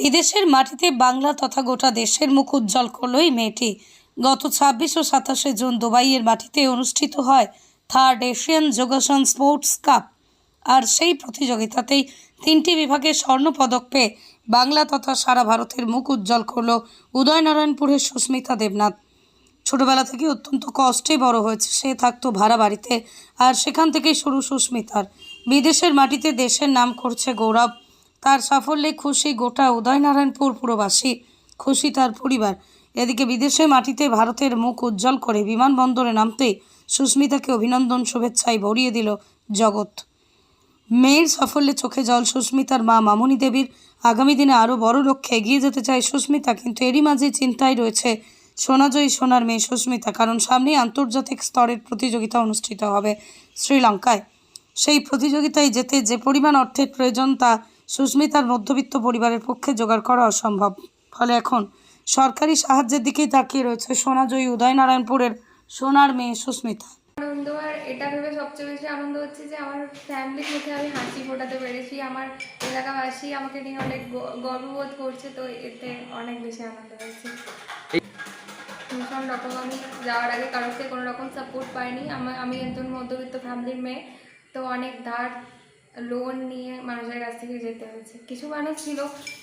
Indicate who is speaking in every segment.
Speaker 1: বিদেশের মাটিতে বাংলা তথা গোটা দেশের মুখ উজ্জ্বল করল এই মেয়েটি। গত ছাব্বিশ ও সাতাশে জুন দুবাইয়ের মাটিতে অনুষ্ঠিত হয় থার্ড এশিয়ান যোগাসন স্পোর্টস কাপ। আর সেই প্রতিযোগিতাতেই তিনটি বিভাগে স্বর্ণপদক পেয়ে বাংলা তথা সারা ভারতের মুখ উজ্জ্বল করল উদয়নারায়ণপুরের সুস্মিতা দেবনাথ। ছোটবেলা থেকে অত্যন্ত কষ্টে বড় হয়েছে সে, থাকতো ভাড়া বাড়িতে। আর সেখান থেকেই শুরু সুস্মিতার। বিদেশের মাটিতে দেশের নাম করছে গৌরব। তার সাফল্যে খুশি গোটা উদয়নারায়ণপুর পুরবাসী, খুশি তার পরিবার। এদিকে বিদেশে মাটিতে ভারতের মুখ উজ্জ্বল করে বিমানবন্দরে নামতে সুস্মিতাকে অভিনন্দন, শুভেচ্ছায় ভরিয়ে দিল জগৎ। মেয়ের সাফল্যে চোখে জল সুস্মিতার মা মামুনি দেবীর। আগামী দিনে আরও বড় লক্ষ্যে এগিয়ে যেতে চায় সুস্মিতা, কিন্তু এরই মাঝে চিন্তায় রয়েছে সোনাজয়ী সোনার মেয়ে সুস্মিতা, কারণ সামনেই আন্তর্জাতিক স্তরের প্রতিযোগিতা অনুষ্ঠিত হবে শ্রীলঙ্কায়। সেই প্রতিযোগিতায় যেতে যে পরিমাণ অর্থের প্রয়োজন তা সুস্মিতার মধ্যবিত্ত পরিবারের পক্ষে জোগাড় করা অসম্ভব। ফলে এখন সরকারি সাহায্যের দিকেই তাকিয়ে রয়েছে সোনাজয়ী উদয়নারায়ণপুরের সোনার মেয়ে সুস্মিতা।
Speaker 2: আনন্দ, আর এটা ভেবে সবচেয়ে বেশি আনন্দ হচ্ছে যে আমার ফ্যামিলির মুখে আমি হাসি ফোটাতে পেরেছি। আমার এলাকাবাসী আমাকে নিয়ে অনেক গর্ববোধ করছে, তো এতে অনেক বেশি আনন্দ হয়েছে ভীষণ রকম আমি যাওয়ার আগে কারোর থেকে কোনো রকম সাপোর্ট পাইনি। আমি একজন মধ্যবিত্ত ফ্যামিলির মেয়ে, তো অনেক ধার লোন নিয়ে মানুষের কাছ থেকে যেতে হয়েছে। কিছু মানুষ ছিল,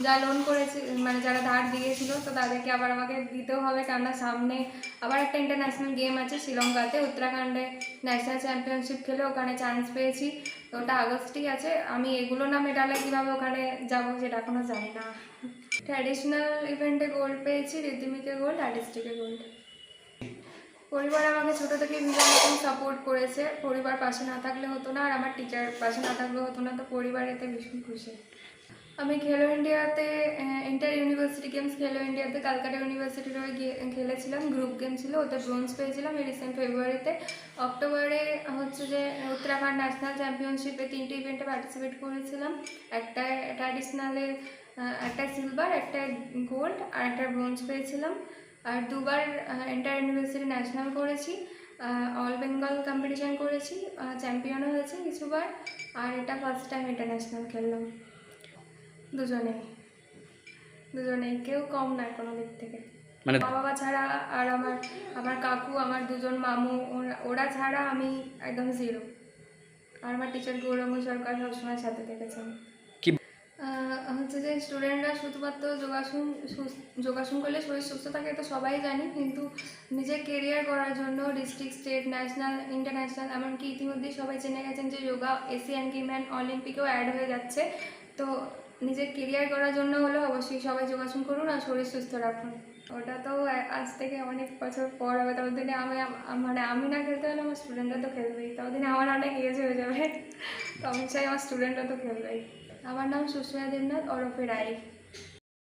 Speaker 2: যা লোন করেছে মানে যারা ধার দিয়েছিল, তো তাদেরকে আবার আমাকে দিতেও হবে কেননা সামনে আবার একটা ইন্টারন্যাশনাল গেম আছে, শ্রীলঙ্কাতে উত্তরাখণ্ডে ন্যাশনাল চ্যাম্পিয়নশিপ খেলে ওখানে চান্স পেয়েছি। তো ওটা আগস্টেই আছে, আমি এগুলো না মেডালে কীভাবে ওখানে যাব সেটা এখনও জানি না। ট্র্যাডিশনাল ইভেন্টে গোল্ড পেয়েছি ঋতিমিকে গোল্ড আর্টিস্টিকে গোল্ড পরিবার আমাকে ছোটো থেকে ভীষণ রকম সাপোর্ট করেছে। পরিবার পাশে না থাকলে হতো না, আর আমার টিচার পাশে না থাকলে হতো না, তো পরিবার এতে ভীষণ খুশি। আমি খেলো ইন্ডিয়াতে ইন্টার ইউনিভার্সিটি গেমস খেলো ইন্ডিয়াতে কালকাটা ইউনিভার্সিটির হয়ে খেলেছিলাম গ্রুপ গেম ছিল, ওতে ব্রোঞ্জ পেয়েছিলাম, এই রিসেন্ট ফেব্রুয়ারিতে অক্টোবরে হচ্ছে যে উত্তরাখণ্ড ন্যাশনাল চ্যাম্পিয়নশিপে তিনটে ইভেন্টে পার্টিসিপেট করেছিলাম। একটা ট্র্যাডিশনালে একটা সিলভার একটা গোল্ড আর একটা ব্রোঞ্জ পেয়েছিলাম। আর দুবার ইন্টার ইউনিভার্সিটি ন্যাশনাল করেছি অল বেঙ্গল কম্পিটিশন করেছি চ্যাম্পিয়নও হয়েছে কিছুবার আর এটা ফার্স্ট টাইম ইন্টারন্যাশনাল খেললাম। দুজনেই। দুজনেই কেউ কম নয় কোনো দিক থেকে।
Speaker 3: মানে
Speaker 2: বাবা ছাড়া আর আমার আমার কাকু আমার দুজন মামু ওরা- ছাড়া আমি একদম জিরো আর আমার টিচার গৌরঙ্গ সরকার সবসময় সাথে থেকেছেন হচ্ছে যে স্টুডেন্টরা শুধুমাত্র যোগাসন যোগাসন করলে শরীর সুস্থ থাকে তো সবাই জানি। কিন্তু নিজের কেরিয়ার করার জন্য ডিস্ট্রিক্ট স্টেট ন্যাশনাল ইন্টারন্যাশনাল এমনকি ইতিমধ্যেই সবাই জেনে গেছেন যে যোগা এশিয়ান গেম অ্যান্ড অলিম্পিকেও অ্যাড হয়ে যাচ্ছে। তো নিজের কেরিয়ার করার জন্য হলেও অবশ্যই সবাই যোগাসন করুন আর শরীর সুস্থ রাখুন। ওটা তো আজ থেকে অনেক বছর পর হবে ততদিনে আমি মানে আমি না খেলতে হলে আমার স্টুডেন্টরা তো খেলবেই। ততদিনে আমার অনেক এজ হয়ে যাবে। তো আমি চাই আমার স্টুডেন্টরা তো খেলবেই। আমার নাম সুস্মিতা দেবনাথ ওরফে রায়।